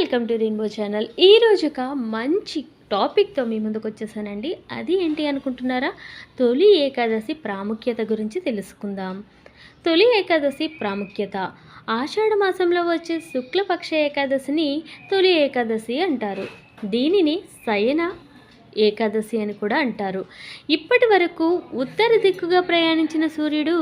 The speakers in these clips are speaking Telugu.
Welcome to rainbow channel. ఈరోజు ఒక మంచి టాపిక్తో మీ ముందుకు వచ్చేసానండి. అది ఏంటి అనుకుంటున్నారా? తొలి ఏకాదశి ప్రాముఖ్యత గురించి తెలుసుకుందాం. తొలి ఏకాదశి ప్రాముఖ్యత. ఆషాఢ మాసంలో వచ్చే శుక్లపక్ష ఏకాదశిని తొలి ఏకాదశి అంటారు. దీనిని శయన ఏకాదశి అని కూడా అంటారు. ఇప్పటి వరకు ఉత్తర దిక్కుగా ప్రయాణించిన సూర్యుడు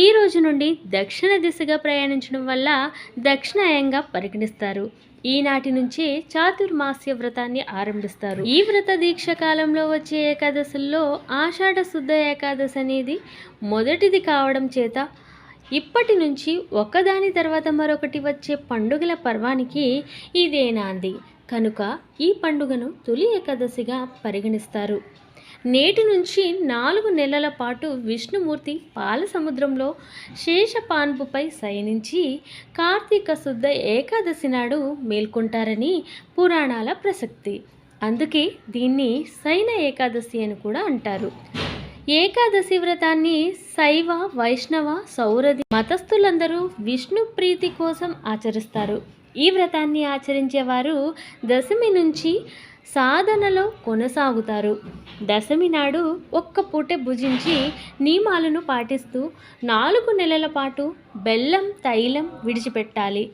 ఈ రోజు నుండి దక్షిణ దిశగా ప్రయాణించడం వల్ల దక్షిణాయంగా పరిగణిస్తారు. ఈనాటి నుంచే చాతుర్మాస్య వ్రతాన్ని ఆరంభిస్తారు. ఈ వ్రత దీక్ష కాలంలో వచ్చే ఏకాదశుల్లో ఆషాఢ శుద్ధ ఏకాదశి అనేది మొదటిది కావడం చేత ఇప్పటి నుంచి ఒకదాని తర్వాత మరొకటి వచ్చే పండుగల పర్వానికి ఇదే నాంది కనుక ఈ పండుగను తొలి ఏకాదశిగా పరిగణిస్తారు. నేటి నుంచి నాలుగు నెలల పాటు విష్ణుమూర్తి పాల సముద్రంలో శేషపాన్పుపై శయనించి కార్తీక శుద్ధ ఏకాదశి నాడు మేల్కొంటారని పురాణాల ప్రసక్తి. అందుకే దీన్ని శైన ఏకాదశి అని కూడా అంటారు. ఏకాదశి వ్రతాన్ని శైవ వైష్ణవ సౌరది మతస్థులందరూ విష్ణు ప్రీతి కోసం ఆచరిస్తారు. ఈ వ్రతాన్ని ఆచరించేవారు దశమి నుంచి సాధనలో కొనసాగుతారు. దశమి నాడు ఒక్క పూట భుజించి నియమాలను పాటిస్తూ నాలుగు నెలల పాటు బెల్లం తైలం విడిచిపెట్టాలి.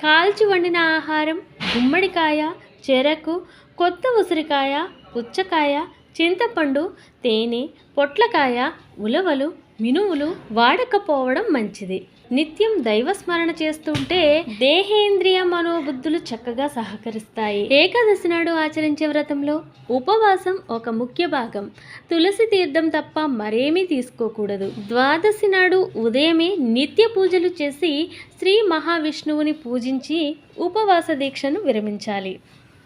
కాల్చి వండిన ఆహారం గుమ్మడికాయ చెరకు కొత్త ఉసిరికాయ పుచ్చకాయ చింతపండు తేనె పొట్లకాయ ఉలవలు మినువులు వాడకపోవడం మంచిది. నిత్యం దైవస్మరణ చేస్తుంటే దేహేంద్రియ మనోబుద్ధులు చక్కగా సహకరిస్తాయి. ఏకాదశి నాడు ఆచరించే వ్రతంలో ఉపవాసం ఒక ముఖ్య భాగం. తులసి తీర్థం తప్ప మరేమీ తీసుకోకూడదు. ద్వాదశి నాడు ఉదయమే నిత్య పూజలు చేసి శ్రీ మహావిష్ణువుని పూజించి ఉపవాస దీక్షను విరమించాలి.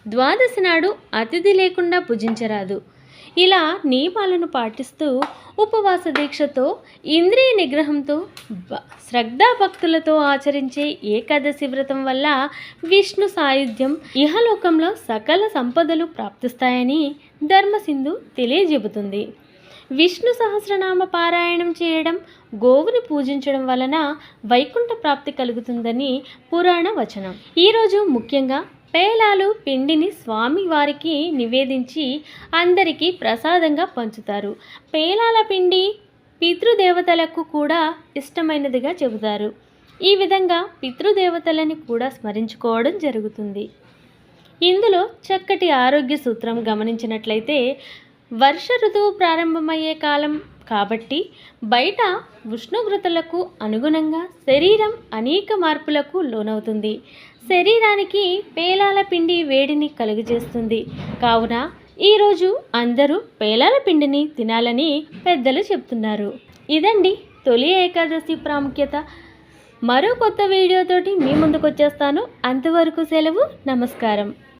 ద్వాదశి నాడు అతిథి లేకుండా పూజించరాదు. ఇలా నియమాలను పాటిస్తూ ఉపవాస దీక్షతో ఇంద్రియ నిగ్రహంతో భ- శ్రద్ధాభక్తులతో ఆచరించే ఏకాదశి వ్రతం వల్ల విష్ణు సాయుధ్యం ఇహలోకంలో సకల సంపదలు ప్రాప్తిస్తాయని ధర్మసింధు తెలియజెబుతుంది. విష్ణు సహస్రనామ పారాయణం చేయడం గోవుని పూజించడం వలన వైకుంఠ ప్రాప్తి కలుగుతుందని పురాణ వచనం. ఈరోజు ముఖ్యంగా పేలాలు పిండిని స్వామివారికి నివేదించి అందరికీ ప్రసాదంగా పంచుతారు. పేలాల పిండి పితృదేవతలకు కూడా ఇష్టమైనదిగా చెబుతారు. ఈ విధంగా పితృదేవతలని కూడా స్మరించుకోవడం జరుగుతుంది. ఇందులో చక్కటి ఆరోగ్య సూత్రం గమనించినట్లయితే వర్ష ఋతువు ప్రారంభమయ్యే కాలం కాబట్టి బయట ఉష్ణోగ్రతలకు అనుగుణంగా శరీరం అనేక మార్పులకు లోనవుతుంది. శరీరానికి పేలాల పిండి వేడిని కలుగజేస్తుంది. కావున ఈరోజు అందరూ పేలాల పిండిని తినాలని పెద్దలు చెప్తున్నారు. ఇదండి తొలి ఏకాదశి ప్రాముఖ్యత. మరో కొత్త వీడియోతోటి మీ ముందుకు వచ్చేస్తాను అంతవరకు సెలవు నమస్కారం.